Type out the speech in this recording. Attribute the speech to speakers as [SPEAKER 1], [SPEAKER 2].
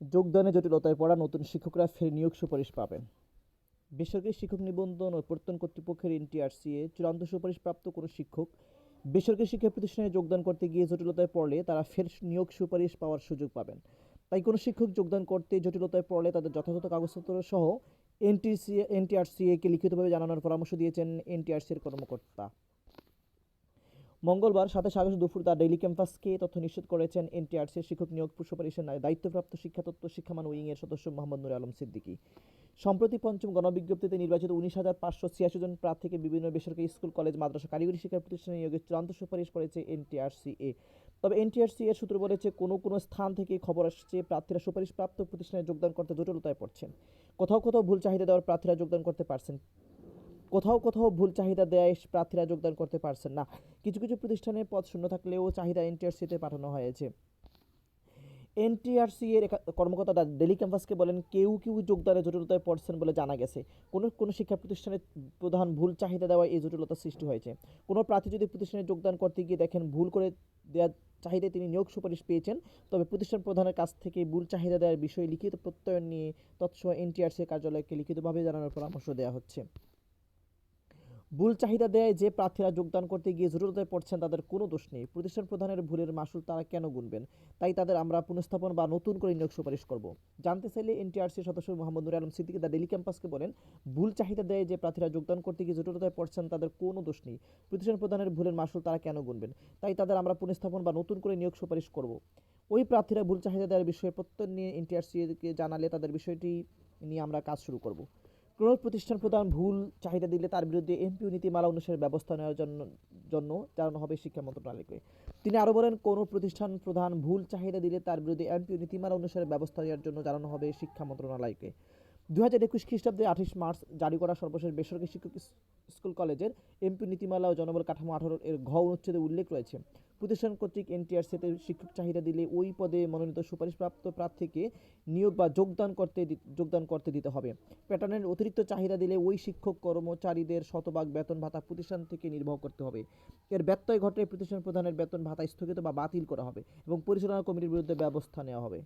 [SPEAKER 1] যোগদানে জটিলতায় পড়া নতুন শিক্ষকরা ফের নিয়োগ সুপারিশ পাবেন। বেসরকারি শিক্ষক নিবন্ধন ও প্রত্যন কর্তৃপক্ষের এনটিআরসিএ চূড়ান্ত সুপারিশপ্রাপ্ত কোনো শিক্ষক বেসরকারি শিক্ষা প্রতিষ্ঠানে যোগদান করতে গিয়ে জটিলতায় পড়লে তারা ফের নিয়োগ সুপারিশ পাওয়ার সুযোগ পাবেন। তাই কোনো শিক্ষক যোগদান করতে জটিলতায় পড়লে তাদের যথাযথ কাগজপত্র সহ এনটিসি, এনটিআরসিএকে লিখিতভাবে জানানোর পরামর্শ দিয়েছেন এনটিআরসির কর্মকর্তা। মঙ্গলবার সাতাশ আগস্ট দুপুর দ্য ডেইলি ক্যাম্পাসকে তথ্য নিশ্চিত করেছেন এনটিআরসির শিক্ষক নিয়োগ সুপারিশের দায়িত্বপ্রাপ্ত শিক্ষাতত্ত্ব শিক্ষামান উইংয়ের সদস্য মোহাম্মদ নুর আলম সিদ্দিকী। সম্প্রতি পঞ্চম গণবিজ্ঞপ্তিতে নির্বাচিত উনিশ হাজার পাঁচশো ছিয়াশি জন প্রার্থীকে বিভিন্ন বেসরকারি স্কুল, কলেজ, মাদ্রাসা, কারিগরি শিক্ষা প্রতিষ্ঠানে নিয়োগের চূড়ান্ত সুপারিশ করেছে এনটিআরসিএ তবে এনটিআরসি এর সূত্র বলেছে, কোনো কোনো স্থান থেকে খবর আসছে, প্রার্থীরা সুপারিশপ্রাপ্ত প্রতিষ্ঠানে যোগদান করতে জটিলতায় পড়ছেন। কোথাও কোথাও ভুল চাহিদা দেওয়ার প্রার্থীরা যোগদান করতে পারছেন কোথাও কোথাও ভুল চাহিদা দেয়, প্রার্থীরা যোগদান করতে পারছেন না। কিছু কিছু প্রতিষ্ঠানে পদ শূন্য থাকলেও চাহিদা এনটিআরসিতে পাঠানো হয়েছে। এনটিআরসি এর একা- কর্মকর্তা দা- ডেলি ক্যাম্পাসকে বলেন, কেউ কেউ যোগদানে জটিলতায় পড়ছেন বলে জানা গেছে। কোনো কোনো শিক্ষা প্রতিষ্ঠানের প্রধান ভুল চাহিদা দেওয়ায় এই জটিলতা সৃষ্টি হয়েছে। কোনো প্রার্থী যদি প্রতিষ্ঠানে যোগদান করতে গিয়ে দেখেন ভুল করে দেওয়ার চাহিদায় তিনি নিয়োগ সুপারিশ পেয়েছেন, তবে প্রতিষ্ঠান প্রধানের কাছ থেকে ভুল চাহিদা দেওয়ার বিষয়ে লিখিত প্রত্যয়ন নিয়ে তৎসহ এনটিআরসি কার্যালয়কে লিখিতভাবে জানানোর পরামর্শ দেওয়া হচ্ছে। ভুল চাহিদা দেয় যে প্রার্থীরা যোগদান করতে গিয়ে জরুরতায় পড়ছেন, তাদের কোনো দোষ নেই। প্রতিষ্ঠান প্রধানের ভুলের মাসুল তারা কেন গুনবেন? তাই তাদের আমরা পুনঃস্থাপন বা নতুন করে নিয়োগ সুপারিশ করব। জানতে চাইলে এনটিআরসি সদস্য মোহাম্মদ নুর আলম সিদ্দিকী দ্য ডেলি ক্যাম্পাসকে বলেন, ভুল চাহিদা দেয় যে প্রার্থীরা যোগদান করতে গিয়ে জটিলতায় পড়ছেন, তাদের কোনো দোষ নেই। প্রতিষ্ঠান প্রধানের ভুলের মাসুল তারা কেন গুনবেন? তাই তাদের আমরা পুনঃস্থাপন বা নতুন করে নিয়োগ সুপারিশ করব। ওই প্রার্থীরা ভুল চাহিদা দেওয়ার বিষয়ে প্রত্যয় নিয়ে এনটিআরসিকে জানালে তাদের বিষয়টি নিয়ে আমরা কাজ শুরু করব। কোনো প্রতিষ্ঠান প্রধান ভুল চাহিদা দিলে তার বিরুদ্ধে এমপিও নীতিমালা অনুসারে ব্যবস্থা নেওয়ার জন্য জন্য জানানো হবে শিক্ষা মন্ত্রণালয়কে। তিনি আরও বলেন, কোনো প্রতিষ্ঠান প্রধান ভুল চাহিদা দিলে তার বিরুদ্ধে এমপিও নীতিমালা অনুসারে ব্যবস্থা নেওয়ার জন্য জানানো হবে শিক্ষা মন্ত্রণালয়কে। দু হাজার একুশ খ্রিস্টাব্দে আঠাশ মার্চ জারি করা সর্বশেষ বেসরকারি শিক্ষক স্কুল কলেজের এমপি নীতিমালা ও জনবল কাঠামো আঠারো এর ঘ অনুচ্ছেদে উল্লেখ রয়েছে। প্রতিষ্ঠান কর্তৃক এনটিআরসিতে শিক্ষক চাহিদা দিলে ওই পদে মনোনীত সুপারিশপ্রাপ্ত প্রার্থীকে নিয়োগ বা যোগদান করতে যোগদান করতে দিতে হবে। প্যাটার্নের অতিরিক্ত চাহিদা দিলে ওই শিক্ষক, কর্মচারীদের শতভাগ বেতন ভাতা প্রতিষ্ঠান থেকে নির্বাহ করতে হবে। এর ব্যত্যয় ঘটলে প্রতিষ্ঠান প্রধানের বেতন ভাতা স্থগিত বা বাতিল করা হবে এবং পরিচালনা কমিটির বিরুদ্ধে ব্যবস্থা নেওয়া হবে।